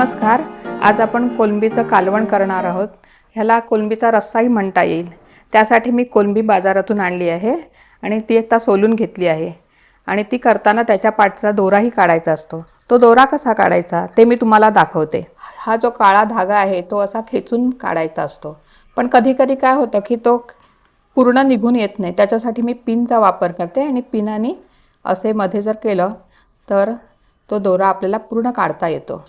नमस्कार. आज आपण कोलंबीचं कालवण करणार आहोत. ह्याला कोलंबीचा रस्साही म्हणता येईल. त्यासाठी मी कोलंबी बाजारातून आणली आहे आणि ती आता सोलून घेतली आहे. आणि ती करताना त्याच्या पाठचा दोराही काढायचा असतो. तो दोरा कसा काढायचा ते मी तुम्हाला दाखवते. हा जो काळा धागा आहे तो असा खेचून काढायचा असतो. पण कधी कधी काय होतं की तो पूर्ण निघून येत नाही. त्याच्यासाठी मी पिनचा वापर करते आणि पिनाने असे मध्ये जर केलं तर तो दोरा आपल्याला पूर्ण काढता येतो.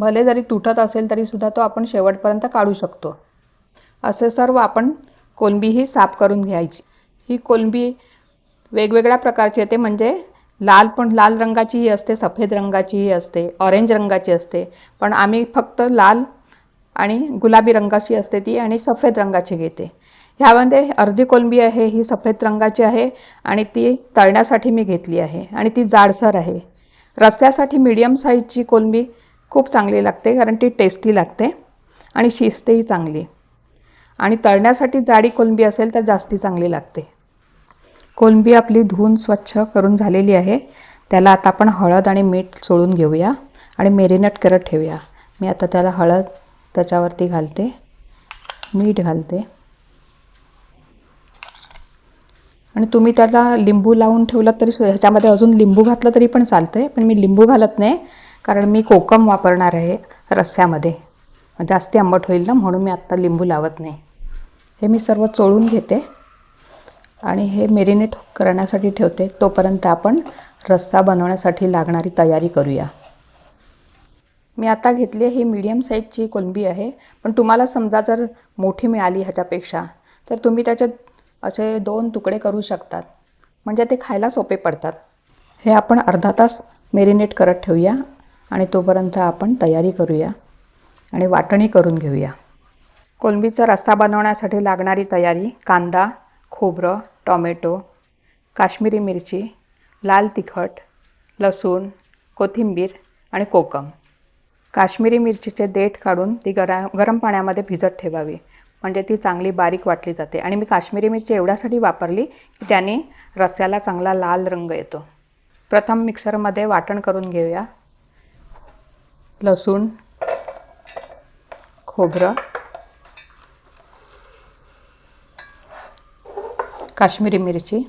भले जरी तुटत असेल तरीसुद्धा तो आपण शेवटपर्यंत काढू शकतो. असे सर्व आपण कोलंबीही साफ करून घ्यायची. ही कोलंबी वेगवेगळ्या प्रकारची येते. म्हणजे लाल पण लाल रंगाचीही असते सफेद रंगाचीही असते ऑरेंज रंगाची असते. पण आम्ही फक्त लाल आणि गुलाबी रंगाची असते ती आणि सफेद रंगाची घेते. ह्यामध्ये अर्धी कोलंबी आहे ही सफेद रंगाची आहे आणि ती तळण्यासाठी मी घेतली आहे आणि ती जाडसर आहे. रस्स्यासाठी मीडियम साईजची कोलंबी खूप चांगली लागते कारण ती टेस्टी लागते आणि शिजतेही चांगली. आणि तळण्यासाठी जाडी कोलंबी असेल तर जास्ती चांगली लागते. कोलंबी आपली धुवून स्वच्छ करून झालेली आहे. त्याला आता आपण हळद आणि मीठ सोडून घेऊया आणि मेरिनेट करत ठेवूया. मी आता त्याला हळद त्याच्यावरती घालते मीठ घालते. आणि तुम्ही त्याला लिंबू लावून ठेवलं तरी ह्याच्यामध्ये अजून लिंबू घातलं तरी पण चालतं आहे पण मी लिंबू घालत नाही. कारण मी कोकम वापरणार आहे रस्स्यामध्ये जास्ती आंबट होईल ना म्हणून मी आत्ता लिंबू लावत नाही. हे मी सर्व चोळून घेते आणि हे मेरिनेट करण्यासाठी ठेवते. तोपर्यंत आपण रस्सा बनवण्यासाठी लागणारी तयारी करूया. मी आता घेतली ही मीडियम साईजची कोलंबी आहे. पण तुम्हाला समजा जर मोठी मिळाली ह्याच्यापेक्षा तर तुम्ही त्याच्यात असे दोन तुकडे करू शकतात. म्हणजे ते खायला सोपे पडतात. हे आपण अर्धा तास मेरिनेट करत ठेवूया. आणि तोपर्यंत आपण तयारी करूया आणि वाटणी करून घेऊया. कोलंबीचा रस्सा बनवण्यासाठी लागणारी तयारी कांदा खोबरं टॉमॅटो काश्मीरी मिरची लाल तिखट लसूण कोथिंबीर आणि कोकम. काश्मीरी मिरचीचे देठ काढून ती गरा गरम पाण्यामध्ये भिजत ठेवावी. म्हणजे ती चांगली बारीक वाटली जाते. आणि मी काश्मीरी मिरची एवढ्यासाठी वापरली की त्याने रस्स्याला चांगला लाल रंग येतो. प्रथम मिक्सरमध्ये वाटण करून घेऊया. लसूण खोबरं काश्मीरी मिरची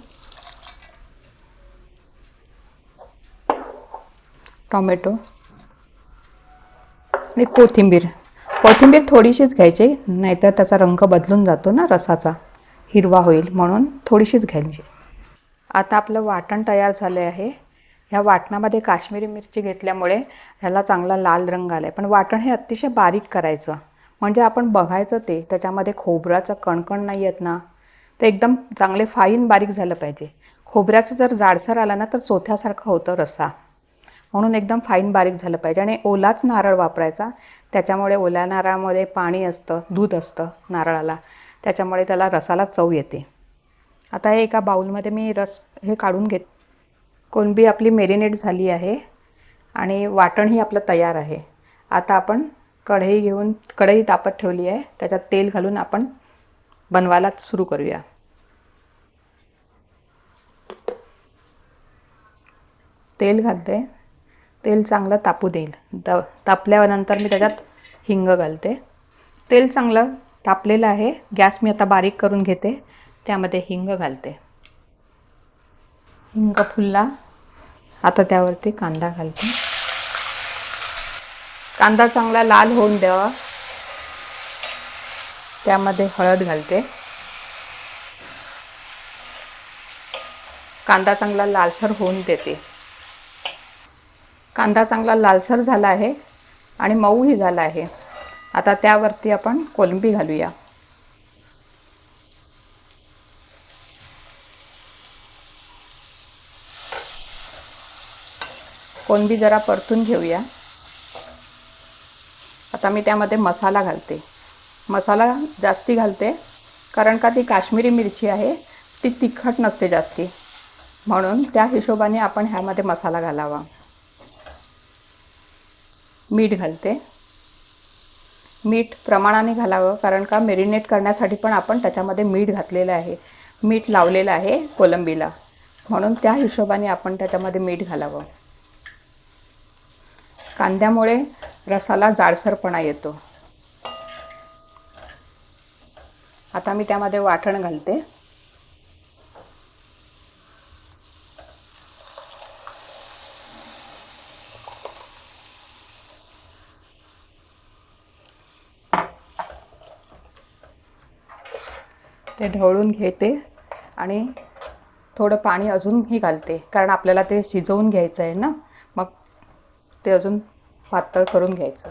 टॉमॅटो आणि कोथिंबीर. कोथिंबीर थोडीशीच घ्यायची नाहीतर त्याचा रंग बदलून जातो ना रसाचा. हिरवा होईल म्हणून थोडीशीच घ्यायची. आता आपलं वाटण तयार झालं आहे. ह्या वाटणामध्ये काश्मीरी मिरची घेतल्यामुळे ह्याला चांगला लाल रंग आला आहे पण वाटण हे अतिशय बारीक करायचं. म्हणजे आपण बघायचं ते त्याच्यामध्ये खोबऱ्याचं कणकण नाही येत ना ते एकदम चांगले फाईन बारीक झालं पाहिजे. खोबऱ्याचं जर जाडसर आला ना तर चोथ्यासारखं होतं रस्सा. म्हणून एकदम फाईन बारीक झालं पाहिजे. आणि ओलाच नारळ वापरायचा. त्याच्यामुळे ओल्या नारळामध्ये पाणी असतं दूध असतं नारळाला. त्याच्यामुळे त्याला रसाला चव येते. आता हे एका बाऊलमध्ये मी रस हे काढून घेत कोलंबी आपली मेरिनेट झाली आहे आणि वाटणही आपलं तयार आहे. आता आपण कढई घेऊन कढई तापत ठेवली आहे. त्याच्यात तेल घालून आपण बनवायला सुरू करूया. तेल घालते. तेल चांगलं तापू देईल. ता तापल्यानंतर मी त्याच्यात हिंग घालते. तेल चांगलं तापलेलं आहे. गॅस मी आता बारीक करून घेते. त्यामध्ये हिंग घालते. हिंग फुलला. आता त्यावरती कांदा घालते. कांदा चांगला लाल होऊन द्यावा. त्यामध्ये हळद घालते. कांदा चांगला लालसर होऊन देते. कांदा चांगला लालसर झाला आहे आणि मऊही झाला आहे. आता त्यावरती आपण कोलंबी घालूया. कोलंबी जरा परतून घेऊया. आता मी त्यामध्ये मसाला घालते. मसाला जास्ती घालते कारण का ती काश्मीरी मिरची आहे ती तिखट नसते जास्ती. म्हणून त्या हिशोबाने आपण ह्यामध्ये मसाला घालावा. मीठ घालते. मीठ प्रमाणाने घालावं कारण का मेरिनेट करण्यासाठी पण आपण त्याच्यामध्ये मीठ घातलेलं आहे. मीठ लावलेलं आहे कोलंबीला. म्हणून त्या हिशोबाने आपण त्याच्यामध्ये मीठ घालावं. कांद्यामुळे रसाला जाडसरपणा येतो. आता मी त्यामध्ये वाटण घालते. ते ढवळून घेते आणि थोडं पाणी अजूनही घालते कारण आपल्याला ते शिजवून घ्यायचं आहे ना. ते अजून पातळ करून घ्यायचं.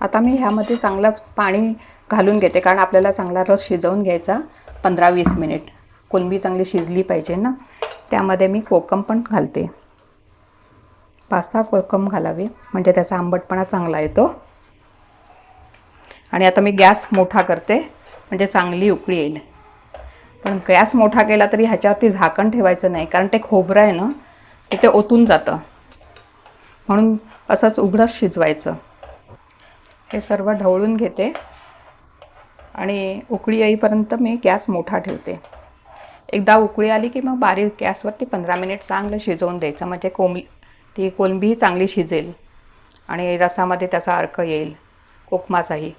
आता मी ह्यामध्ये चांगलं पाणी घालून घेते कारण आपल्याला चांगला रस शिजवून घ्यायचा पंधरा वीस मिनिट. कोलंबी चांगली शिजली पाहिजे ना त्यामध्ये मी कोकम पण घालते. पाच सहा कोकम घालावे म्हणजे त्याचा आंबटपणा चांगला येतो. आणि आता मी गॅस मोठा करते म्हणजे चांगली उकळी येईल. पण गॅस मोठा केला तरी ह्याच्यावरती झाकण ठेवायचं नाही कारण ते खोबरं आहे ना तर ते ओतून जातं. म्हणून असंच उघडंच शिजवायचं. हे सर्व ढवळून घेते. आणि उकळी येईपर्यंत मी गॅस मोठा ठेवते. एकदा उकळी आली की मग बारीक गॅसवरती पंधरा मिनिट चांगलं शिजवून द्यायचं. म्हणजे कोंबली ती कोलंबीही चांगली शिजेल. आणि रसामध्ये त्याचा अर्क येईल. कोकमाचाही.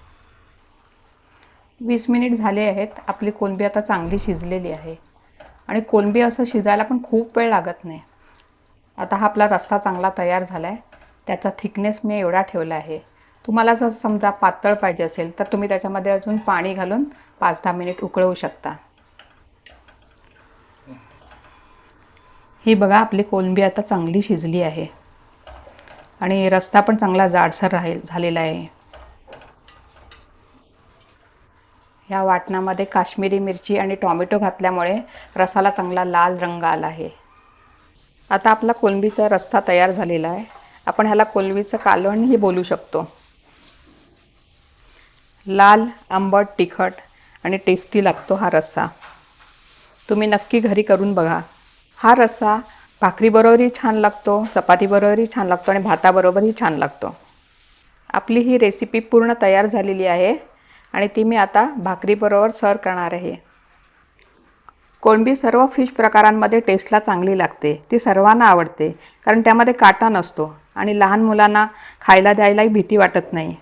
वीस मिनिट झाले आहेत. आपली कोलंबी आता चांगली शिजलेली आहे. आणि कोलंबी असं शिजायला पण खूप वेळ लागत नाही. आता हा आपला रस्सा चांगला तयार झाला आहे त्याचा थिकनेस मी एवढा ठेवला आहे. तुम्हाला जर समजा पातळ पाहिजे असेल तर तुम्ही त्याच्यामध्ये अजून पाणी घालून पाच दहा मिनिट उकळवू शकता. ही बघा आपली कोलंबी आता चांगली शिजली आहे. आणि रस्ता पण चांगला जाडसर राहील झालेला आहे. ह्या वाटणामध्ये काश्मीरी मिरची आणि टॉमॅटो घातल्यामुळे रसाला चांगला लाल रंग आला आहे. आता आपला कोलंबीचा रस्सा तयार झालेला आहे. आपण ह्याला कोलंबीचं कालवणही बोलू शकतो. लाल आंबट तिखट आणि टेस्टी लागतो हा रस्सा. तुम्ही नक्की घरी करून बघा. हा रस्सा भाकरीबरोबरही छान लागतो चपातीबरोबरही छान लागतो आणि भाताबरोबरही छान लागतो. आपली ही रेसिपी पूर्ण तयार झालेली आहे आणि ती मी आता भाकरीबरोबर सर्व करणार आहे. कोळंबी सर्व फिश प्रकारांमध्ये टेस्टला चांगली लागते. ती सर्वांना आवडते कारण त्यामध्ये काटा नसतो आणि लहान मुलांना खायला द्यायलाही भीती वाटत नाही.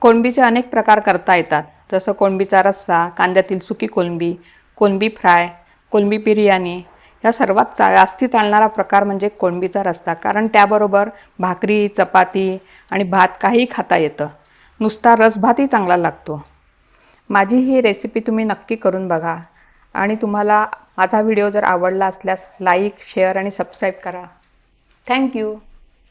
कोळंबीचे अनेक प्रकार करता येतात जसं कोळंबीचा रस्सा कांद्यातील सुकी कोळंबी कोळंबी फ्राय कोळंबी बिर्याणी. ह्या सर्वात चा जास्ती चालणारा प्रकार म्हणजे कोळंबीचा रस्सा कारण त्याबरोबर भाकरी चपाती आणि भात काहीही खाता येतं. नुसता रसभातही चांगला लागतो. माझी ही रेसिपी तुम्ही नक्की करून बघा. आणि तुम्हाला माझा व्हिडिओ जर आवडला असल्यास लाईक शेअर आणि सबस्क्राईब करा. Thank you